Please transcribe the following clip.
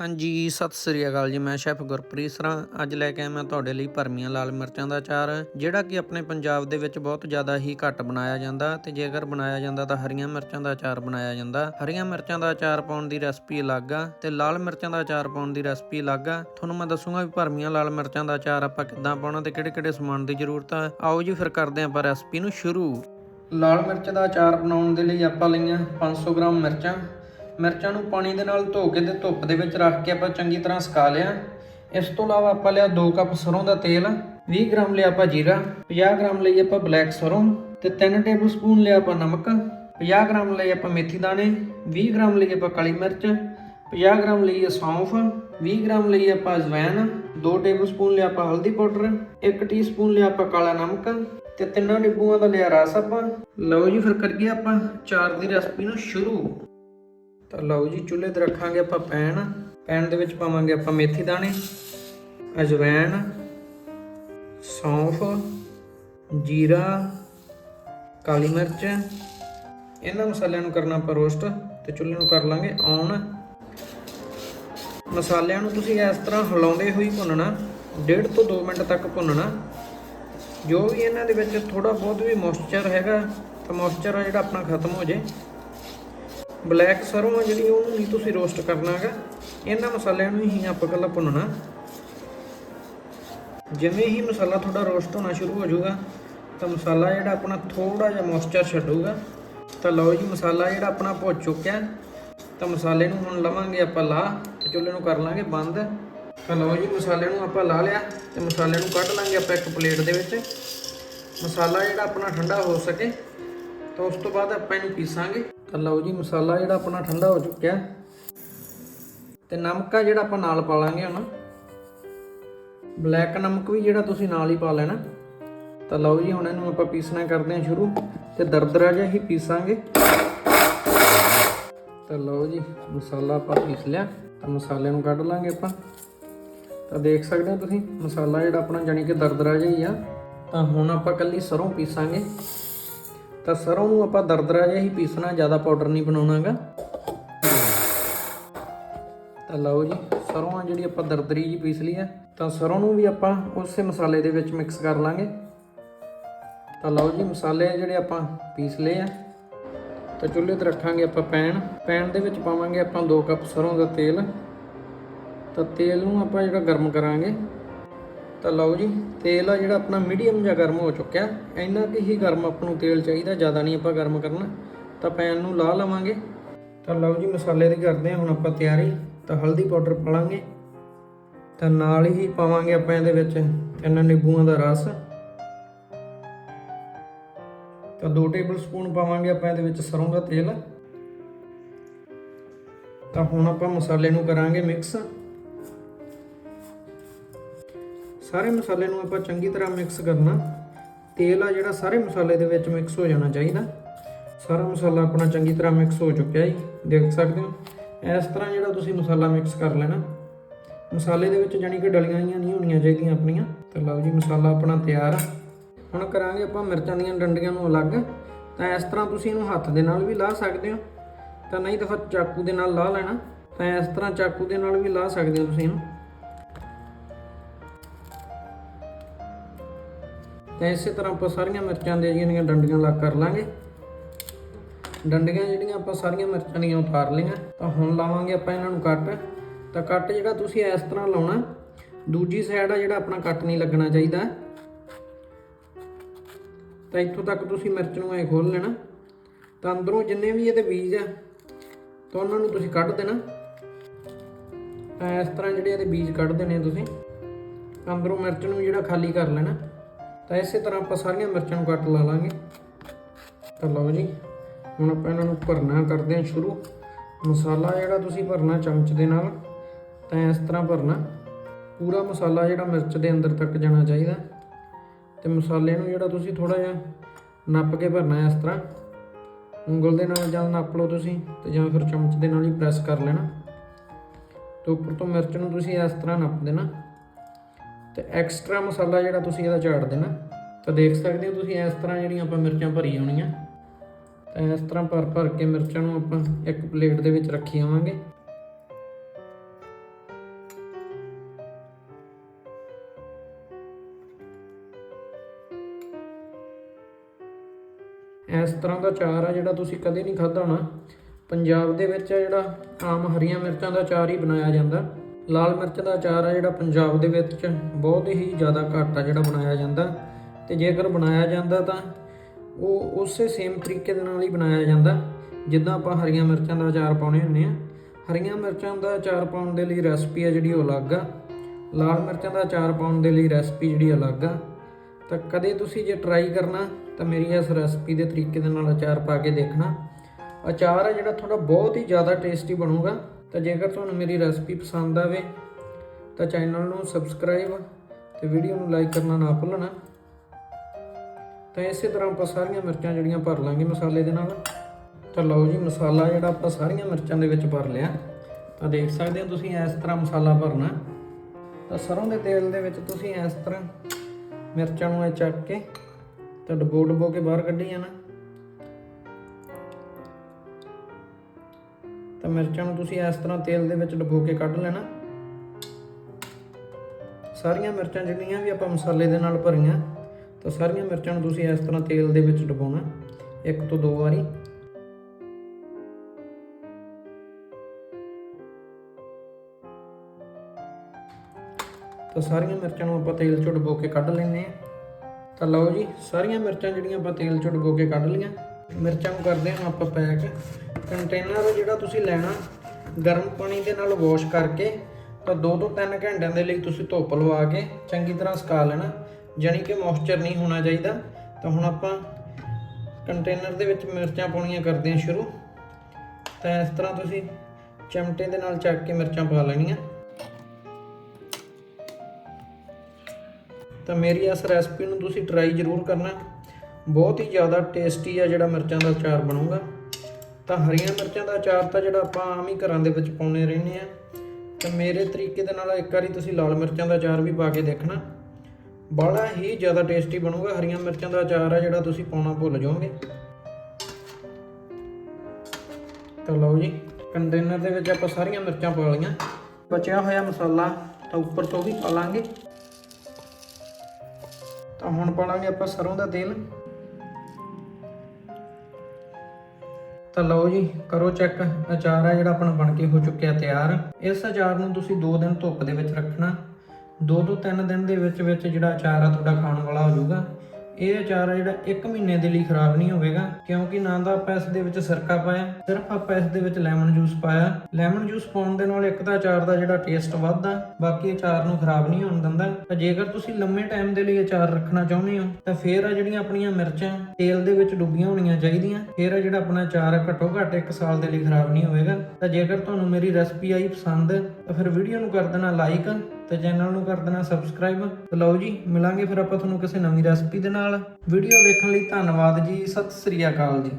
ਹਾਂਜੀ, ਸਤਿ ਸ੍ਰੀ ਅਕਾਲ ਜੀ। ਮੈਂ ਸ਼ੈਫ ਗੁਰਪ੍ਰੀਤ ਸਰਾਂ। ਅੱਜ ਲੈ ਕੇ ਆਇਆ ਮੈਂ ਤੁਹਾਡੇ ਲਈ ਭਰਮੀਆਂ ਲਾਲ ਮਿਰਚਾਂ ਦਾ ਅਚਾਰ, ਜਿਹੜਾ ਕਿ ਆਪਣੇ ਪੰਜਾਬ ਦੇ ਵਿੱਚ ਬਹੁਤ ਜ਼ਿਆਦਾ ਹੀ ਘੱਟ ਬਣਾਇਆ ਜਾਂਦਾ ਤੇ ਜੇਕਰ ਬਣਾਇਆ ਜਾਂਦਾ ਤਾਂ ਹਰੀਆਂ ਮਿਰਚਾਂ ਦਾ ਅਚਾਰ ਬਣਾਇਆ ਜਾਂਦਾ। ਹਰੀਆਂ ਮਿਰਚਾਂ ਦਾ ਅਚਾਰ ਪਾਉਣ ਦੀ ਰੈਸਪੀ ਅਲੱਗ ਆ ਤੇ ਲਾਲ ਮਿਰਚਾਂ ਦਾ ਅਚਾਰ ਪਾਉਣ ਦੀ ਰੈਸਪੀ ਅਲੱਗ ਆ। ਤੁਹਾਨੂੰ ਮੈਂ ਦੱਸੂਗਾ ਵੀ ਭਰਮੀਆਂ ਲਾਲ ਮਿਰਚਾਂ ਦਾ ਅਚਾਰ ਆਪਾਂ ਕਿੱਦਾਂ ਪਾਉਣਾ ਤੇ ਕਿਹੜੇ-ਕਿਹੜੇ ਸਮਾਨ ਦੀ ਜ਼ਰੂਰਤ ਆ। ਆਓ ਜੀ ਫਿਰ ਕਰਦੇ ਆਪਾਂ ਰੈਸਪੀ ਨੂੰ ਸ਼ੁਰੂ। ਲਾਲ ਮਿਰਚ ਦਾ ਅਚਾਰ ਬਣਾਉਣ ਦੇ ਲਈ ਆਪਾਂ ਲਈਆਂ 500 ਗ੍ਰਾਮ ਮਿਰਚਾਂ। ਮਿਰਚਾਂ ਨੂੰ ਪਾਣੀ ਦੇ ਨਾਲ ਧੋ ਕੇ ਤੇ ਧੁੱਪ ਦੇ ਵਿੱਚ ਰੱਖ ਕੇ ਆਪਾਂ ਚੰਗੀ ਤਰ੍ਹਾਂ ਸੁਕਾ ਲਿਆ। ਇਸ ਤੋਂ ਇਲਾਵਾ ਆਪਾਂ ਲਿਆ 2 ਕੱਪ ਸਰੋਂ ਦਾ ਤੇਲ 20 ਗ੍ਰਾਮ ਲਿਆ ਆਪਾਂ ਜੀਰਾ 50 ਗ੍ਰਾਮ ਲਈ ਆਪਾਂ ਬਲੈਕ ਸਰੋਂ ਤੇ 3 ਟੇਬਲ ਸਪੂਨ ਲਿਆ ਆਪਾਂ ਨਮਕ 50 ਗ੍ਰਾਮ ਲਈ ਆਪਾਂ ਮੇਥੀ ਦਾਣੇ 20 ਗ੍ਰਾਮ ਲਈ ਆਪਾਂ ਕਾਲੀ ਮਿਰਚ 50 ਗ੍ਰਾਮ ਲਈ ਸੌਂਫ 20 ਗ੍ਰਾਮ ਲਈ ਆਪਾਂ ਅਜਵਾਇਣ 2 ਟੇਬਲ ਸਪੂਨ ਲਿਆ ਆਪਾਂ ਹਲਦੀ ਪਾਊਡਰ 1 ਟੀਸਪੂਨ ਲਿਆ ਆਪਾਂ ਕਾਲਾ ਨਮਕ ਤੇ ਤਿੰਨਾਂ ਨਿੰਬੂਆਂ ਦਾ ਲਿਆ ਰਸ ਆਪਾਂ ਲਓ ਜੀ ਫਿਰ ਕਰੀਏ ਆਪਾਂ ਚਾਰ ਦੀ ਰੈਸਪੀ ਨੂੰ ਸ਼ੁਰੂ। ਤਾਂ ਲਓ ਜੀ, ਚੁੱਲ੍ਹੇ ਤੇ ਰੱਖਾਂਗੇ ਆਪਾਂ ਪੈਨ। ਪੈਨ ਦੇ ਵਿੱਚ ਪਾਵਾਂਗੇ ਆਪਾਂ ਮੇਥੀ ਦਾਣੇ ਅਜਵਾਇਣ ਸੌਂਫ, ਜੀਰਾ, ਕਾਲੀ ਮਿਰਚ। ਇਹਨਾਂ ਮਸਾਲਿਆਂ ਨੂੰ ਕਰਨਾ ਆਪਾਂ ਰੋਸਟ ਤੇ ਚੁੱਲ੍ਹੇ ਨੂੰ ਕਰ ਲਾਂਗੇ ਔਨ ਮਸਾਲਿਆਂ ਨੂੰ ਤੁਸੀਂ ਇਸ ਤਰ੍ਹਾਂ ਹਿਲਾਉਂਦੇ ਹੋਈ ਭੁੰਨਣਾ, ਡੇਢ ਤੋਂ 2 ਮਿੰਟ ਤੱਕ ਭੁੰਨਣਾ। ਜੋ ਵੀ ਇਹਨਾਂ ਦੇ ਵਿੱਚ ਥੋੜਾ ਬਹੁਤ ਵੀ ਮੋਇਸਚਰ ਹੈਗਾ, ਤਾਂ ਮੋਇਸਚਰ ਆ ਜਿਹੜਾ ਆਪਣਾ ਖਤਮ ਹੋ ਜੇ ਬਲੈਕ ਸਰੋਂ ਆ ਜਿਹੜੀ, ਉਹਨੂੰ ਨਹੀਂ ਤੁਸੀਂ ਰੋਸਟ ਕਰਨਾ ਹੈਗਾ। ਇਹਨਾਂ ਮਸਾਲਿਆਂ ਨੂੰ ਹੀ ਆਪਾਂ ਕੱਲਾ ਭੁੰਨਣਾ। ਜਿਵੇਂ ਹੀ ਮਸਾਲਾ ਤੁਹਾਡਾ ਰੋਸਟ ਹੋਣਾ ਸ਼ੁਰੂ ਹੋ ਜਾਊਗਾ, ਤਾਂ ਮਸਾਲਾ ਜਿਹੜਾ ਆਪਣਾ ਥੋੜਾ ਜਿਹਾ ਮੋਇਸਚਰ ਛੱਡੂਗਾ। ਤਾਂ ਲਓ ਜੀ, ਮਸਾਲਾ ਜਿਹੜਾ ਆਪਣਾ ਭੁੱਜ ਚੁੱਕਿਆ। ਤਾਂ ਮਸਾਲੇ ਨੂੰ ਹੁਣ ਲਵਾਂਗੇ ਆਪਾਂ ਲਾ ਤੇ ਚੁੱਲ੍ਹੇ ਨੂੰ ਕਰ ਲਾਂਗੇ ਬੰਦ। ਤਾਂ ਲਓ ਜੀ, ਮਸਾਲੇ ਨੂੰ ਆਪਾਂ ਲਾ ਲਿਆ, ਤੇ ਮਸਾਲੇ ਨੂੰ ਕੱਢ ਲਾਂਗੇ ਆਪਾਂ ਇੱਕ ਪਲੇਟ ਦੇ ਵਿੱਚ। ਮਸਾਲਾ ਜਿਹੜਾ ਆਪਣਾ ਠੰਡਾ ਹੋ ਸਕੇ। ਤਾਂ ਉਸ ਤੋਂ ਬਾਅਦ ਆਪਾਂ ਇਹਨੂੰ ਪੀਸਾਂਗੇ। ਤਾਂ ਲਓ ਜੀ, ਮਸਾਲਾ ਜਿਹੜਾ ਆਪਣਾ ਠੰਡਾ ਹੋ ਚੁੱਕਿਆ। ਤੇ ਨਮਕ ਆ ਜਿਹੜਾ ਆਪਾਂ ਨਾਲ ਪਾ ਲਾਂਗੇ ਹੁਣ। ਬਲੈਕ ਨਮਕ ਵੀ ਜਿਹੜਾ ਤੁਸੀਂ ਨਾਲ ਹੀ ਪਾ ਲੈਣਾ। ਤਾਂ ਲਓ ਜੀ, ਹੁਣ ਇਹਨੂੰ ਆਪਾਂ ਪੀਸਣਾ ਕਰਦੇ ਹਾਂ ਸ਼ੁਰੂ। ਤੇ ਦਰਦਰਾ ਜਿਹਾ ਹੀ ਪੀਸਾਂਗੇ। ਤਾਂ ਲਓ ਜੀ, ਮਸਾਲਾ ਆਪਾਂ ਪੀਸ ਲਿਆ। ਤਾਂ ਮਸਾਲੇ ਨੂੰ ਕੱਢ ਲਾਂਗੇ ਆਪਾਂ। ਤਾਂ ਦੇਖ ਸਕਦੇ ਹੋ ਤੁਸੀਂ, ਮਸਾਲਾ ਜਿਹੜਾ ਆਪਣਾ ਜਾਨੀ ਕਿ ਦਰਦਰਾ ਜਿਹਾ ਹੀ ਆ। ਤਾਂ ਹੁਣ ਆਪਾਂ ਕੱਲੀ ਸਰੋਂ ਪੀਸਾਂਗੇ। ਤਾਂ ਸਰੋਂ ਨੂੰ ਆਪਾਂ ਦਰਦਰਾ ਜਿਹਾ ਹੀ ਪੀਸਣਾ, ਜ਼ਿਆਦਾ ਪਾਊਡਰ ਨਹੀਂ ਬਣਾਉਣਾਗਾ। ਤਾਂ ਲਓ ਜੀ, ਸਰੋਂ ਆ ਜਿਹੜੀ ਆਪਾਂ ਦਰਦਰੀ ਜੀ ਪੀਸ ਲਈ ਆ, ਤਾਂ ਸਰੋਂ ਨੂੰ ਵੀ ਆਪਾਂ ਉਸੇ ਮਸਾਲੇ ਦੇ ਵਿੱਚ ਮਿਕਸ ਕਰ ਲਾਂਗੇ। ਤਾਂ ਲਓ ਜੀ, ਮਸਾਲੇ ਆ ਜਿਹੜੇ ਆਪਾਂ ਪੀਸ ਲਏ ਆ, ਤਾਂ ਚੁੱਲ੍ਹੇ ਤੇ ਰੱਖਾਂਗੇ ਆਪਾਂ ਪੈਨ। ਪੈਨ ਦੇ ਵਿੱਚ ਪਾਵਾਂਗੇ ਆਪਾਂ 2 ਕੱਪ ਸਰੋਂ ਦਾ ਤੇਲ। ਤਾਂ ਤੇਲ ਨੂੰ ਆਪਾਂ ਜਿਹੜਾ ਗਰਮ ਕਰਾਂਗੇ ਤਾਂ ਲਓ ਜੀ, ਤੇਲ ਆ ਜਿਹੜਾ ਆਪਣਾ ਮੀਡੀਅਮ ਜਿਹਾ ਗਰਮ ਹੋ ਚੁੱਕਿਆ। ਇੰਨਾ ਕਿ ਹੀ ਗਰਮ ਆਪਾਂ ਨੂੰ ਤੇਲ ਚਾਹੀਦਾ, ਜ਼ਿਆਦਾ ਨਹੀਂ ਆਪਾਂ ਗਰਮ ਕਰਨਾ। ਤਾਂ ਪੈਨ ਨੂੰ ਲਾ ਲਵਾਂਗੇ। ਤਾਂ ਲਓ ਜੀ, ਮਸਾਲੇ ਦੀ ਕਰਦੇ ਹਾਂ, ਹੁਣ ਆਪਾਂ ਤਿਆਰੀ। ਤਾਂ ਹਲਦੀ ਪਾਊਡਰ ਪਾ ਲਾਂਗੇ ਤਾਂ ਨਾਲ ਹੀ ਪਾਵਾਂਗੇ ਆਪਾਂ ਇਹਦੇ ਵਿੱਚ ਤਿੰਨ ਨਿੰਬੂਆਂ ਦਾ ਰਸ। ਤਾਂ 2 ਟੇਬਲ ਸਪੂਨ ਪਾਵਾਂਗੇ ਆਪਾਂ ਇਹਦੇ ਵਿੱਚ ਸਰੋਂ ਦਾ ਤੇਲ। ਤਾਂ ਹੁਣ ਆਪਾਂ ਮਸਾਲੇ ਨੂੰ ਕਰਾਂਗੇ ਮਿਕਸ। ਸਾਰੇ ਮਸਾਲੇ ਨੂੰ ਆਪਾਂ ਚੰਗੀ ਤਰ੍ਹਾਂ ਮਿਕਸ ਕਰਨਾ। ਤੇਲ ਆ ਜਿਹੜਾ, ਸਾਰੇ ਮਸਾਲੇ ਦੇ ਵਿੱਚ ਮਿਕਸ ਹੋ ਜਾਣਾ ਚਾਹੀਦਾ। ਸਾਰਾ ਮਸਾਲਾ ਆਪਣਾ ਚੰਗੀ ਤਰ੍ਹਾਂ ਮਿਕਸ ਹੋ ਚੁੱਕਿਆ ਜੀ, ਦੇਖ ਸਕਦੇ ਹੋ। ਇਸ ਤਰ੍ਹਾਂ ਜਿਹੜਾ ਤੁਸੀਂ ਮਸਾਲਾ ਮਿਕਸ ਕਰ ਲੈਣਾ। ਮਸਾਲੇ ਦੇ ਵਿੱਚ ਜਾਨੀ ਕਿ ਡਲੀਆਂ ਜੀਆਂ ਨਹੀਂ ਹੋਣੀਆਂ ਚਾਹੀਦੀਆਂ ਆਪਣੀਆਂ। ਤਾਂ ਲਓ ਜੀ, ਮਸਾਲਾ ਆਪਣਾ ਤਿਆਰ ਆ। ਹੁਣ ਕਰਾਂਗੇ ਆਪਾਂ ਮਿਰਚਾਂ ਦੀਆਂ ਡੰਡੀਆਂ ਨੂੰ ਅਲੱਗ। ਤਾਂ ਇਸ ਤਰ੍ਹਾਂ ਤੁਸੀਂ ਇਹਨੂੰ ਹੱਥ ਦੇ ਨਾਲ ਵੀ ਲਾ ਸਕਦੇ ਹੋ। ਤਾਂ ਨਹੀਂ ਤਾਂ ਫਿਰ ਚਾਕੂ ਦੇ ਨਾਲ ਲਾ ਲੈਣਾ। ਤਾਂ ਇਸ ਤਰ੍ਹਾਂ ਚਾਕੂ ਦੇ ਨਾਲ ਵੀ ਲਾ ਸਕਦੇ ਹੋ ਤੁਸੀਂ ਇਹਨੂੰ। ਤਾਂ ਇਸੇ ਤਰ੍ਹਾਂ ਆਪਾਂ ਸਾਰੀਆਂ ਮਿਰਚਾਂ ਦੇ ਜਿਹੜੀਆਂ ਡੰਡੀਆਂ ਲੱਗ ਕਰ ਲਾਂਗੇ। ਡੰਡੀਆਂ ਜਿਹੜੀਆਂ ਆਪਾਂ ਸਾਰੀਆਂ ਮਿਰਚਾਂ ਦੀਆਂ ਉਤਾਰ ਲਈਆਂ, ਤਾਂ ਹੁਣ ਲਾਵਾਂਗੇ ਆਪਾਂ ਇਹਨਾਂ ਨੂੰ ਕੱਟ। ਤਾਂ ਕੱਟ ਜਿਹੜਾ ਤੁਸੀਂ ਇਸ ਤਰ੍ਹਾਂ ਲਾਉਣਾ, ਦੂਜੀ ਸਾਈਡ ਆ ਜਿਹੜਾ ਆਪਣਾ ਕੱਟ ਨਹੀਂ ਲੱਗਣਾ ਚਾਹੀਦਾ। ਤਾਂ ਇੱਥੋਂ ਤੱਕ ਤੁਸੀਂ ਮਿਰਚ ਨੂੰ ਐ ਖੋਲ ਲੈਣਾ। ਤਾਂ ਅੰਦਰੋਂ ਜਿੰਨੇ ਵੀ ਇਹਦੇ ਬੀਜ ਆ, ਤਾਂ ਉਹਨਾਂ ਨੂੰ ਤੁਸੀਂ ਕੱਢ ਦੇਣਾ। ਤਾਂ ਇਸ ਤਰ੍ਹਾਂ ਜਿਹੜੇ ਇਹਦੇ ਬੀਜ ਕੱਢ ਦੇਣੇ ਤੁਸੀਂ, ਅੰਦਰੋਂ ਮਿਰਚ ਨੂੰ ਜਿਹੜਾ ਖਾਲੀ ਕਰ ਲੈਣਾ। ਤਾਂ ਇਸੇ ਤਰ੍ਹਾਂ ਆਪਾਂ ਸਾਰੀਆਂ ਮਿਰਚਾਂ ਨੂੰ ਕੱਟ ਲਾ ਲਾਂਗੇ। ਤਾਂ ਲਓ ਜੀ, ਹੁਣ ਆਪਾਂ ਇਹਨਾਂ ਨੂੰ ਭਰਨਾ ਕਰਦੇ ਹਾਂ ਸ਼ੁਰੂ। ਮਸਾਲਾ ਜਿਹੜਾ ਤੁਸੀਂ ਭਰਨਾ ਚਮਚ ਦੇ ਨਾਲ, ਤਾਂ ਇਸ ਤਰ੍ਹਾਂ ਭਰਨਾ। ਪੂਰਾ ਮਸਾਲਾ ਜਿਹੜਾ ਮਿਰਚ ਦੇ ਅੰਦਰ ਤੱਕ ਜਾਣਾ ਚਾਹੀਦਾ। ਤੇ ਮਸਾਲੇ ਨੂੰ ਜਿਹੜਾ ਤੁਸੀਂ ਥੋੜਾ ਜਿਹਾ ਨੱਪ ਕੇ ਭਰਨਾ ਇਸ ਤਰ੍ਹਾਂ। ਉਂਗਲ ਦੇ ਨਾਲ ਜਾਂ ਨੱਪ ਲਓ ਤੁਸੀਂ, ਤੇ ਜਾਂ ਫਿਰ ਚਮਚ ਦੇ ਨਾਲ ਹੀ ਪ੍ਰੈਸ ਕਰ ਲੈਣਾ। ਤੇ ਉੱਪਰ ਤੋਂ ਮਿਰਚ ਨੂੰ ਤੁਸੀਂ ਇਸ ਤਰ੍ਹਾਂ ਨੱਪ ਦੇਣਾ। ਤੇ ਐਕਸਟਰਾ ਮਸਾਲਾ ਜਿਹੜਾ ਤੁਸੀਂ ਇਹਦਾ ਝਾੜ ਦੇਣਾ, ਤਾਂ ਦੇਖ ਸਕਦੇ ਹੋ ਤੁਸੀਂ ਇਸ ਤਰ੍ਹਾਂ ਜਿਹੜੀਆਂ ਆਪਾਂ ਮਿਰਚਾਂ ਭਰੀ ਹੋਣੀਆਂ। ਤਾਂ ਇਸ ਤਰ੍ਹਾਂ ਭਰ ਭਰ ਕੇ ਮਿਰਚਾਂ ਨੂੰ ਆਪਾਂ ਇੱਕ ਪਲੇਟ ਦੇ ਵਿੱਚ ਰੱਖੀ ਆਵਾਂਗੇ। ਇਸ ਤਰ੍ਹਾਂ ਦਾ ਚਾਰ ਆ ਜਿਹੜਾ ਤੁਸੀਂ ਕਦੇ ਨਹੀਂ ਖਾਧਾ ਹੋਣਾ। ਪੰਜਾਬ ਦੇ ਵਿੱਚ ਜਿਹੜਾ ਆਮ ਹਰੀਆਂ ਮਿਰਚਾਂ ਦਾ ਚਾਰ ਹੀ ਬਣਾਇਆ ਜਾਂਦਾ। ਲਾਲ ਮਿਰਚ ਦਾ ਅਚਾਰ ਆ ਜਿਹੜਾ ਪੰਜਾਬ ਦੇ ਵਿੱਚ ਬਹੁਤ ਹੀ ਜ਼ਿਆਦਾ ਘੱਟ ਆ ਜਿਹੜਾ ਬਣਾਇਆ ਜਾਂਦਾ। ਤੇ ਜੇਕਰ ਬਣਾਇਆ ਜਾਂਦਾ ਤਾਂ ਉਹ ਉਸੇ ਸੇਮ ਤਰੀਕੇ ਦੇ ਨਾਲ ਹੀ ਬਣਾਇਆ ਜਾਂਦਾ, ਜਿੱਦਾਂ ਆਪਾਂ ਹਰੀਆਂ ਮਿਰਚਾਂ ਦਾ ਅਚਾਰ ਪਾਉਣੇ ਹੁੰਦੇ ਆ। ਹਰੀਆਂ ਮਿਰਚਾਂ ਦਾ ਅਚਾਰ ਪਾਉਣ ਦੇ ਲਈ ਰੈਸਪੀ ਆ ਜਿਹੜੀ ਉਹ ਅਲੱਗ ਆ। ਲਾਲ ਮਿਰਚਾਂ ਦਾ ਅਚਾਰ ਪਾਉਣ ਦੇ ਲਈ ਰੈਸਪੀ ਜਿਹੜੀ ਅਲੱਗ ਆ। ਤਾਂ ਕਦੇ ਤੁਸੀਂ ਜੇ ਟਰਾਈ ਕਰਨਾ, ਤਾਂ ਮੇਰੀ ਇਸ ਰੈਸਪੀ ਦੇ ਤਰੀਕੇ ਦੇ ਨਾਲ ਅਚਾਰ ਪਾ ਕੇ ਦੇਖਣਾ। ਅਚਾਰ ਆ ਜਿਹੜਾ ਤੁਹਾਡਾ ਬਹੁਤ ਹੀ ਜ਼ਿਆਦਾ ਟੇਸਟੀ ਬਣੂਗਾ। ਤਾਂ ਜੇਕਰ ਤੁਹਾਨੂੰ ਮੇਰੀ ਰੈਸਪੀ ਪਸੰਦ ਆਵੇ, ਤਾਂ ਚੈਨਲ ਨੂੰ ਸਬਸਕ੍ਰਾਈਬ ਤੇ ਵੀਡੀਓ ਨੂੰ ਲਾਈਕ ਕਰਨਾ ਨਾ ਭੁੱਲਣਾ। ਤਾਂ ਇਸੇ ਤਰ੍ਹਾਂ ਆਪਾਂ ਸਾਰੀਆਂ ਮਿਰਚਾਂ ਜਿਹੜੀਆਂ ਭਰ ਲਾਂਗੇ ਮਸਾਲੇ ਦੇ ਨਾਲ। ਤਾਂ ਲਓ ਜੀ, ਮਸਾਲਾ ਜਿਹੜਾ ਆਪਾਂ ਸਾਰੀਆਂ ਮਿਰਚਾਂ ਦੇ ਵਿੱਚ ਭਰ ਲਿਆ। ਤਾਂ ਦੇਖ ਸਕਦੇ ਹੋ ਤੁਸੀਂ ਇਸ ਤਰ੍ਹਾਂ ਮਸਾਲਾ ਭਰਨਾ। ਤਾਂ ਸਰੋਂ ਦੇ ਤੇਲ ਦੇ ਵਿੱਚ ਤੁਸੀਂ ਇਸ ਤਰ੍ਹਾਂ ਮਿਰਚਾਂ ਨੂੰ ਇਹ ਚੱਕ ਕੇ ਤਾਂ ਡਬੋ ਡਬੋ ਕੇ ਬਾਹਰ ਕੱਢੀ ਜਾਣਾ। ਤਾਂ ਮਿਰਚਾਂ ਨੂੰ ਤੁਸੀਂ ਇਸ ਤਰ੍ਹਾਂ ਤੇਲ ਦੇ ਵਿੱਚ ਡਬੋ ਕੇ ਕੱਢ ਲੈਣਾ। ਸਾਰੀਆਂ ਮਿਰਚਾਂ ਜਿਹੜੀਆਂ ਵੀ ਆਪਾਂ ਮਸਾਲੇ ਦੇ ਨਾਲ ਭਰੀਆਂ, ਤਾਂ ਸਾਰੀਆਂ ਮਿਰਚਾਂ ਨੂੰ ਤੁਸੀਂ ਇਸ ਤਰ੍ਹਾਂ ਤੇਲ ਦੇ ਵਿੱਚ ਡਬੋਣਾ, ਇੱਕ ਤੋਂ ਦੋ ਵਾਰੀ। ਤਾਂ ਸਾਰੀਆਂ ਮਿਰਚਾਂ ਨੂੰ ਆਪਾਂ ਤੇਲ ਚੋਂ ਡਬੋ ਕੇ ਕੱਢ ਲੈਂਦੇ ਆ ਤਾਂ ਲਓ ਜੀ, ਸਾਰੀਆਂ ਮਿਰਚਾਂ ਜਿਹੜੀਆਂ ਆਪਾਂ ਤੇਲ ਚੋਂ ਡਬੋ ਕੇ ਕੱਢ ਲਈਆਂ ਮਿਰਚਾਂ ਨੂੰ ਕਰਦੇ ਹਾਂ ਆਪਾਂ ਪੈਕ। ਕੰਟੇਨਰ ਜਿਹੜਾ ਤੁਸੀਂ ਲੈਣਾ, ਗਰਮ ਪਾਣੀ ਦੇ ਨਾਲ ਵਾਸ਼ ਕਰਕੇ, ਤਾਂ 2 ਤੋਂ 3 ਘੰਟਿਆਂ ਦੇ ਲਈ ਤੁਸੀਂ ਧੁੱਪ ਲਵਾ ਕੇ ਚੰਗੀ ਤਰ੍ਹਾਂ ਸੁਕਾ ਲੈਣਾ। ਜਾਣੀ ਕਿ ਮੋਇਸਚਰ ਨਹੀਂ ਹੋਣਾ ਚਾਹੀਦਾ। ਤਾਂ ਹੁਣ ਆਪਾਂ ਕੰਟੇਨਰ ਦੇ ਵਿੱਚ ਮਿਰਚਾਂ ਪਾਉਣੀਆਂ ਕਰਦੇ ਹਾਂ ਸ਼ੁਰੂ। ਤਾਂ ਇਸ ਤਰ੍ਹਾਂ ਤੁਸੀਂ ਚਮਟੇ ਦੇ ਨਾਲ ਚੱਕ ਕੇ ਮਿਰਚਾਂ ਪਾ ਲੈਣੀਆਂ। ਤਾਂ ਮੇਰੀ ਇਸ ਰੈਸਪੀ ਨੂੰ ਤੁਸੀਂ ਟਰਾਈ ਜ਼ਰੂਰ ਕਰਨਾ। ਬਹੁਤ ਹੀ ਜ਼ਿਆਦਾ ਟੇਸਟੀ ਆ ਜਿਹੜਾ ਮਿਰਚਾਂ ਦਾ ਅਚਾਰ ਬਣੂਗਾ। ਤਾਂ ਹਰੀਆਂ ਮਿਰਚਾਂ ਦਾ ਅਚਾਰ ਤਾਂ ਜਿਹੜਾ ਆਪਾਂ ਆਮ ਹੀ ਘਰਾਂ ਦੇ ਵਿੱਚ ਪਾਉਣੇ ਰਹਿੰਦੇ ਆ। ਤਾਂ ਮੇਰੇ ਤਰੀਕੇ ਦੇ ਨਾਲ ਇੱਕ ਵਾਰੀ ਤੁਸੀਂ ਲਾਲ ਮਿਰਚਾਂ ਦਾ ਅਚਾਰ ਵੀ ਪਾ ਕੇ ਦੇਖਣਾ। ਬੜਾ ਹੀ ਜ਼ਿਆਦਾ ਟੇਸਟੀ ਬਣੂਗਾ ਹਰੀਆਂ ਮਿਰਚਾਂ ਦਾ ਅਚਾਰ ਆ ਜਿਹੜਾ ਤੁਸੀਂ ਪਾਉਣਾ ਭੁੱਲ ਜਾਓਗੇ। ਤਾਂ ਲਓ ਜੀ, ਕੰਟੇਨਰ ਦੇ ਵਿੱਚ ਆਪਾਂ ਸਾਰੀਆਂ ਮਿਰਚਾਂ ਪਾ ਲਈਆਂ। ਬਚਿਆ ਹੋਇਆ ਮਸਾਲਾ ਤਾਂ ਉੱਪਰ ਤੋਂ ਵੀ ਪਾ ਲਾਂਗੇ। ਤਾਂ ਹੁਣ ਪਾਲਾਂਗੇ ਆਪਾਂ ਸਰੋਂ ਦਾ ਤੇਲ। ਤਾਂ ਲਓ ਜੀ, ਕਰੋ ਚੈੱਕ ਅਚਾਰ ਆ ਜਿਹੜਾ ਆਪਣਾ ਬਣ ਕੇ ਹੋ ਚੁੱਕਿਆ ਤਿਆਰ। ਇਸ ਅਚਾਰ ਨੂੰ ਤੁਸੀਂ 2 ਦਿਨ ਧੁੱਪ ਦੇ ਵਿੱਚ ਰੱਖਣਾ। 2 ਤੋਂ 3 ਦਿਨ ਦੇ ਵਿੱਚ ਵਿੱਚ ਜਿਹੜਾ ਅਚਾਰ ਆ ਤੁਹਾਡਾ ਖਾਣ ਵਾਲਾ ਹੋ ਜਾਊਗਾ। ਇਹ ਅਚਾਰ ਆ ਜਿਹੜਾ 1 ਮਹੀਨੇ ਦੇ ਲਈ ਖਰਾਬ ਨਹੀਂ ਹੋਵੇਗਾ, ਕਿਉਂਕਿ ਨਾ ਤਾਂ ਆਪਾਂ ਇਸ ਦੇ ਵਿੱਚ ਸਰਕਾ ਪਾਇਆ, ਸਿਰਫ ਆਪਾਂ ਇਸ ਦੇ ਵਿੱਚ ਲੈਮਨ ਜੂਸ ਪਾਇਆ। ਲੈਮਨ ਜੂਸ ਪਾਉਣ ਦੇ ਨਾਲ ਇੱਕ ਤਾਂ ਅਚਾਰ ਦਾ ਜਿਹੜਾ ਟੇਸਟ ਵੱਧਦਾ ਬਾਕੀ ਅਚਾਰ ਨੂੰ ਖਰਾਬ ਨਹੀਂ ਹੋਣ ਦਿੰਦਾ। ਤਾਂ ਜੇਕਰ ਤੁਸੀਂ ਲੰਮੇ ਟਾਈਮ ਦੇ ਲਈ ਅਚਾਰ ਰੱਖਣਾ ਚਾਹੁੰਦੇ ਹੋ, ਤਾਂ ਫੇਰ ਆ ਜਿਹੜੀਆਂ ਆਪਣੀਆਂ ਮਿਰਚਾਂ, ਤੇਲ ਦੇ ਵਿੱਚ ਡੁੱਬੀਆਂ ਹੋਣੀਆਂ ਚਾਹੀਦੀਆਂ। ਫੇਰ ਆ ਜਿਹੜਾ ਆਪਣਾ ਅਚਾਰ ਘੱਟੋ ਘੱਟ 1 ਸਾਲ ਦੇ ਲਈ ਖਰਾਬ ਨਹੀਂ ਹੋਵੇਗਾ। ਤਾਂ ਜੇਕਰ ਤੁਹਾਨੂੰ ਮੇਰੀ ਰੈਸਪੀ ਆਈ ਪਸੰਦ ਤਾਂ ਫਿਰ ਵੀਡੀਓ ਨੂੰ ਕਰ ਦੇਣਾ ਲਾਈਕ ਤੇ ਚੈਨਲ ਨੂੰ ਕਰ ਦੇਣਾ ਸਬਸਕ੍ਰਾਈਬ ਤੇ ਲਓ ਜੀ, ਮਿਲਾਂਗੇ ਫਿਰ ਆਪਾਂ ਤੁਹਾਨੂੰ ਕਿਸੇ ਨਵੀਂ ਰੈਸਪੀ ਦੇ ਨਾਲ। ਵੀਡੀਓ ਵੇਖਣ ਲਈ ਧੰਨਵਾਦ ਜੀ, ਸਤਿ ਸ੍ਰੀ ਅਕਾਲ ਜੀ।